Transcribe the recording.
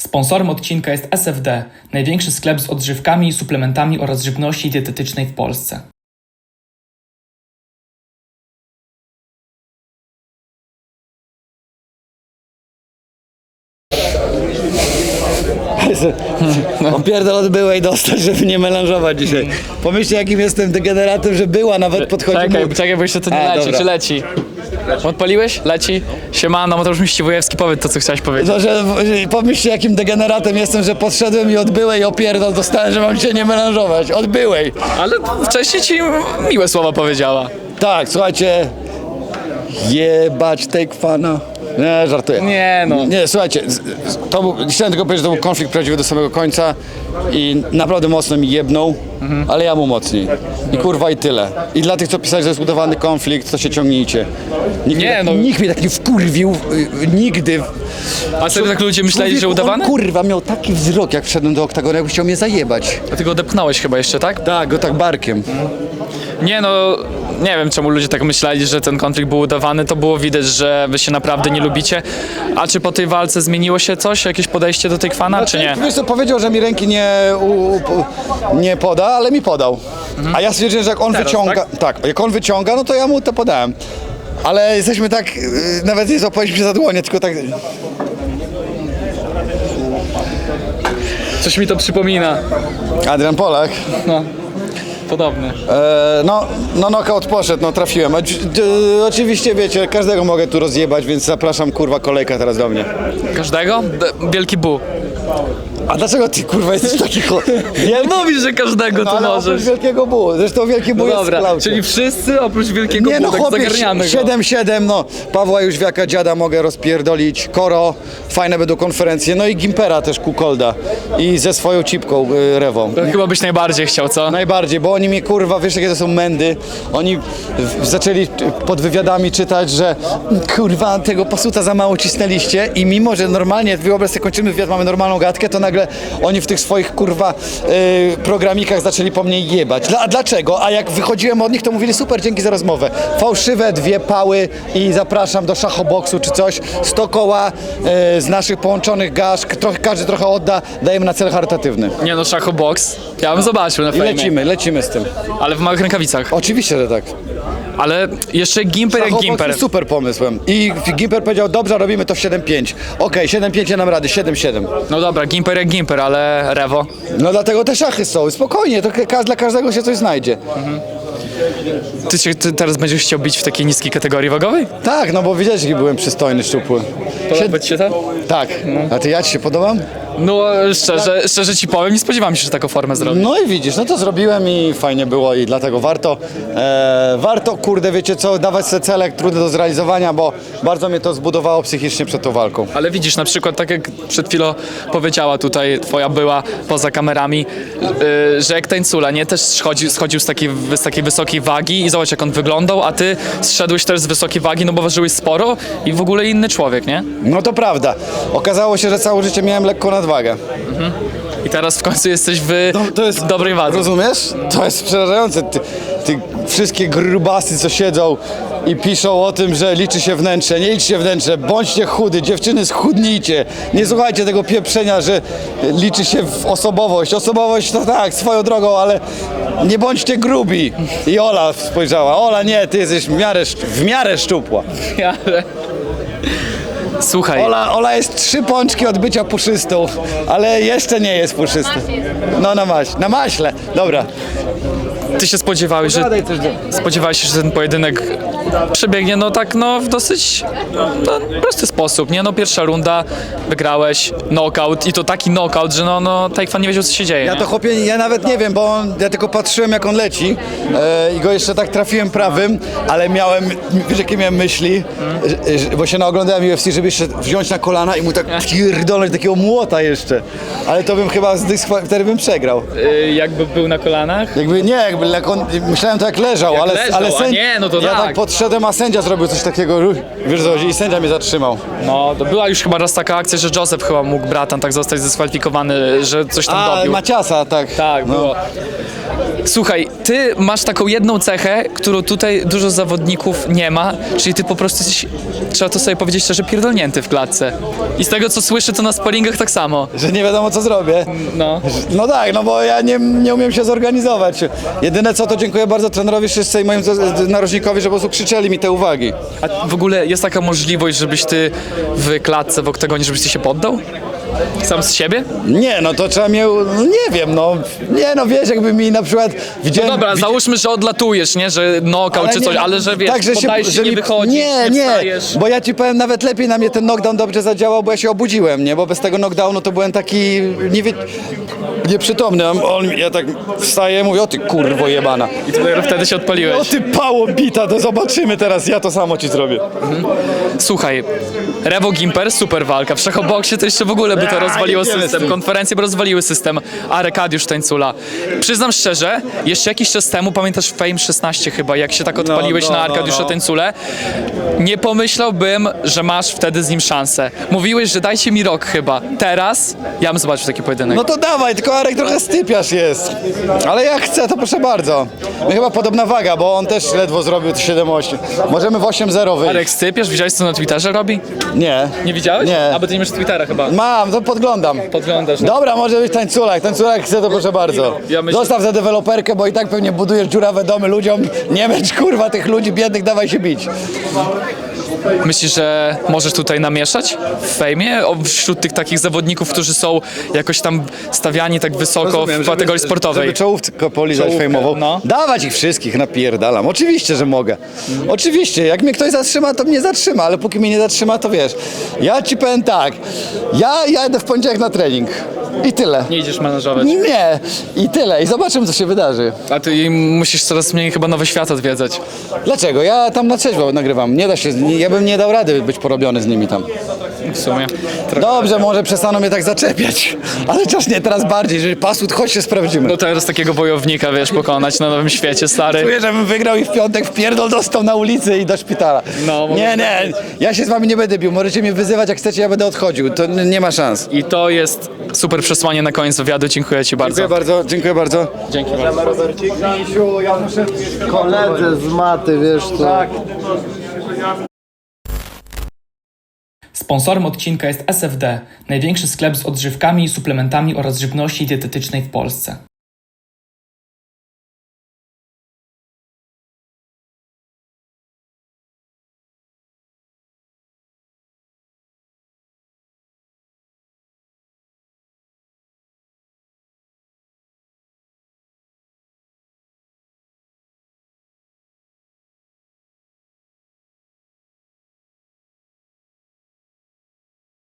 Sponsorem odcinka jest SFD, największy sklep z odżywkami, suplementami oraz żywności dietetycznej w Polsce. On pierdol od byłej dostać, żeby nie melanżować dzisiaj. Pomyślcie jakim jestem degeneratem, że była nawet podchodzi Czekaj, mu. czekaj, bo jeszcze to nie A, leci. dobra. Czy leci? Odpaliłeś? Leci? Siemano, Mateusz Miściwojewski, powiedz to, co chciałeś powiedzieć. No, że, że pomyślcie jakim degeneratem jestem, że podszedłem i od byłej opierdol dostałem, że mam dzisiaj nie melanżować. Od byłej. Ale wcześniej ci miłe słowa powiedziała. Tak, słuchajcie. Jebać take fana. Nie, żartuję. Nie no. Nie, słuchajcie, z- z- to był, chciałem tylko powiedzieć, że to był konflikt prawdziwy do samego końca i naprawdę mocno mi jebnął, ale ja mu mocniej. I kurwa i tyle. I dla tych, co pisali, że jest udawany konflikt, to się ciągnijcie. Nikt, Nie, mnie, tak, no. nikt mnie tak nie wkurwił y, nigdy. A serio tak ludzie myśleli, że Człowieku, udawane? On, kurwa, miał taki wzrok, jak wszedłem do oktagonu, jakby chciał mnie zajebać. A ty go odepchnąłeś chyba jeszcze, tak? Tak, go tak barkiem. Nie no, nie wiem czemu ludzie tak myśleli, że ten konflikt był udawany, to było widać, że wy się naprawdę nie lubicie. A czy po tej walce zmieniło się coś, jakieś podejście do tej kwana, czy nie? Wiesz co, powiedział, że mi ręki nie, u, u, nie poda, ale mi podał. A ja stwierdziłem, że jak on Mhm. Teraz, wyciąga, tak? jak on wyciąga, no to ja mu to podałem. Ale jesteśmy tak, y, nawet nie złapaliśmy się za dłonie, tylko tak... Coś mi to przypomina. Adrian Polak. No, podobny. E, no, no knockout poszedł, no trafiłem. A, d- oczywiście wiecie, każdego mogę tu rozjebać, więc zapraszam kurwa kolejka teraz do mnie. Każdego? D- wielki bu. A dlaczego ty kurwa jesteś taki cho... wielki? Mówisz, że każdego No, to ale możesz. oprócz wielkiego bu, zresztą wielki bu No jest w dobra, klaucie. czyli wszyscy oprócz wielkiego Nie no bu, tak chłopie, zagarnianego. 7-7, no Pawła Jóźwiaka, dziada mogę rozpierdolić, Koro, fajne będą konferencje, no i Gimpera też Kukolda i ze swoją cipką y, Rewą. To chyba byś najbardziej chciał, co? Najbardziej, bo oni mnie kurwa, wiesz jakie to są mędy, oni w, zaczęli pod wywiadami czytać, że kurwa tego pasuta za mało cisnęliście i mimo, że normalnie wyobraź sobie kończymy wywiad, mamy normalną gadkę, to nagle oni w tych swoich kurwa y, programikach zaczęli po mnie jebać. Dla, a dlaczego? A jak wychodziłem od nich, to mówili super, dzięki za rozmowę. Fałszywe dwie pały i zapraszam do szachoboksu czy coś. 100 koła y, z naszych połączonych gasz, trochę, każdy trochę odda, dajemy na cel charytatywny. Nie no, szacho box. Ja bym zobaczył na I fejmie. lecimy, lecimy z tym. Ale w małych rękawicach. Oczywiście, że tak. Ale jeszcze Gimper jak Szachobokс Gimper. jest super pomysłem. I Gimper powiedział, dobrze, robimy to w 7-5. Okej, 7-5 ja nam rady, 7-7. No dobra, Gimper jak Gimper, ale Rewo. No dlatego te szachy są. Spokojnie, to ka- dla każdego się coś znajdzie. Ty, się, ty teraz będziesz chciał bić w takiej niskiej kategorii wagowej? Tak, no bo widziałeś, jaki byłem przystojny, szczupły. Podoba ci się to? Tak. A ty ja ci się podobam? No szczerze, szczerze ci powiem, nie spodziewałem się, że taką formę zrobisz. No i widzisz, no to zrobiłem i fajnie było i dlatego warto, e, warto, kurde, wiecie co, dawać sobie cele trudne do zrealizowania, bo bardzo mnie to zbudowało psychicznie przed tą walką. Ale widzisz, na przykład tak jak przed chwilą powiedziała tutaj twoja była poza kamerami, yy, że jak tańcula, nie? Też schodził, schodził z, takiej, z takiej wysokiej wagi i zobacz jak on wyglądał, a ty zszedłeś też z wysokiej wagi, no bo ważyłeś sporo i w ogóle inny człowiek, nie? No to prawda. Okazało się, że całe życie miałem lekką nadwagę. I teraz w końcu jesteś w, to jest- w dobrej wadze. Rozumiesz? To jest przerażające. Ty, ty wszystkie grubasy, co siedzą i piszą o tym, że liczy się wnętrze. Nie liczy się wnętrze. Bądźcie chudy. Dziewczyny, schudnijcie. Nie słuchajcie tego pieprzenia, że liczy się w osobowość. Osobowość to tak, swoją drogą, ale nie bądźcie grubi. I Ola spojrzała. Ola, nie, ty jesteś w miarę, szcz- w miarę szczupła. Ale... Słuchaj, Ola, Ola jest trzy pączki od bycia puszystą, ale jeszcze nie jest puszysta. No na maś, na maśle. Dobra. ty się spodziewałeś, że Gadaj coś do- spodziewałeś się, że ten pojedynek przebiegnie no tak no w dosyć no, prosty sposób, nie? No pierwsza runda, wygrałeś, knockout i to taki knockout, że no, no Taekwondo nie wiedział co się dzieje, Ja nie? to chłopie, ja nawet nie wiem, bo on, ja tylko patrzyłem jak on leci e, i go jeszcze tak trafiłem prawym, ale miałem, wiesz jakie miałem myśli, że, że, bo się naoglądałem UFC, żeby jeszcze wziąć na kolana i mu tak pierdolnąć takiego młota jeszcze. Ale to bym chyba zdyskwal- wtedy bym przegrał. Y, jakby był na kolanach? Jakby nie, jakby jak on, myślałem to jak leżał, ale, leżał, ale a nie, no to ja tak. tak podszedłem, a sędzia zrobił coś takiego, wiesz co i sędzia mnie zatrzymał. No, to była już chyba raz taka akcja, że Joseph chyba mógł bratan tak zostać zdyskwalifikowany, że coś tam A, dobił. Maciasa, tak. Tak, No. było. Słuchaj, ty masz taką jedną cechę, którą tutaj dużo zawodników nie ma, czyli ty po prostu jesteś, trzeba to sobie powiedzieć szczerze, pierdolnięty w klatce. I z tego co słyszę, to na sparingach tak samo. Że nie wiadomo co zrobię. No. No tak, no bo ja nie, nie umiem się zorganizować. Jedyne co, to dziękuję bardzo trenerowi Szysce i z- narożnikowi, że po prostu krzyczeli mi te uwagi. A w ogóle jest taka możliwość, żebyś ty w klatce, w oktagonie, żebyś ty się poddał? Sam z siebie? Nie, no to trzeba mnie, no nie wiem, no, nie no wiesz, jakby mi na przykład No widziałem... dobra, widzi- załóżmy, że odlatujesz, nie? Że knockout czy coś, ale że wiesz, tak, że się, się, że nie mi- wychodzisz, Nie, nie, wstajesz. bo ja ci powiem, nawet lepiej na mnie ten knockdown dobrze zadziałał, bo ja się obudziłem, nie? Bo bez tego knockdownu to byłem taki nie wie, nieprzytomny. On, on, ja tak wstaję, mówię, o ty kurwo jebana. I dopiero wtedy się O odpaliłeś. ty pało bita, to zobaczymy teraz, ja to samo ci zrobię. Słuchaj, Revo Gimper, super walka. W szachoboksie to jeszcze w ogóle by to rozwaliło system. Konferencje by rozwaliły system. A Rekadiusz Tańcula. Przyznam szczerze, jeszcze jakiś czas temu, pamiętasz Fame 16 chyba, jak się tak odpaliłeś no, na no, Arkadiusza no. Tańculę, nie pomyślałbym, że masz wtedy z nim szansę. Mówiłeś, że dajcie mi rok chyba. Teraz ja bym zobaczył taki pojedynek. No to dawaj, tylko Arek trochę stypiarz jest. Ale jak chcę, to proszę bardzo. My chyba podobna waga, bo on też ledwo zrobił 7-8. Możemy w 8-0 wyjść. Arek Stypiesz, widziałeś co na Twitterze robi? Nie. Nie widziałeś? Nie. A bo ty nie masz Twittera chyba. Mam, to podglądam. Podglądasz. No. Dobra, może być tańculak. Tańculak chce, to proszę bardzo. Ja myślę- Zostaw za deweloperkę, bo i tak pewnie budujesz dziurawe domy ludziom. Nie męcz kurwa tych ludzi biednych, dawaj się bić. Myślisz, że możesz tutaj namieszać w fejmie o- wśród tych takich zawodników, którzy są jakoś tam stawiani tak wysoko w kategorii sportowej? Żeby czołówkę polizać Czołówkę, fejmową. no. Dawać ich wszystkich, napierdalam. Oczywiście, że mogę. Oczywiście, jak mnie ktoś zatrzyma, to mnie zatrzyma, ale póki mnie nie zatrzyma, to wiesz. Ja ci powiem tak, ja jadę w poniedziałek na trening. I tyle. Nie idziesz menażować. Nie, i tyle. I zobaczymy, co się wydarzy. A ty musisz coraz mniej chyba nowy świat odwiedzać. Dlaczego? Ja tam na trzeźwo nagrywam. Nie da się, nie- ja bym nie dał rady być porobiony z nimi tam. W sumie. Dobrze, może przestaną mnie tak zaczepiać. Ale czas nie teraz bardziej, że pasut, chodź się sprawdzimy. No teraz takiego wojownika, wiesz, pokonać na nowym świecie, stary. Czuję, żebym wygrał i w piątek w pierdol dostał na ulicy i do szpitala. No, nie, nie, ja się z wami nie będę bił. Możecie mnie wyzywać jak chcecie, ja będę odchodził. To n- nie ma szans. I to jest super przesłanie na koniec wywiadu. Dziękuję ci bardzo. Dziękuję bardzo, dziękuję bardzo. Dzięki bardzo. ja muszę... koledze z maty, wiesz co. Sponsorem odcinka jest SFD, największy sklep z odżywkami, suplementami oraz żywności dietetycznej w Polsce.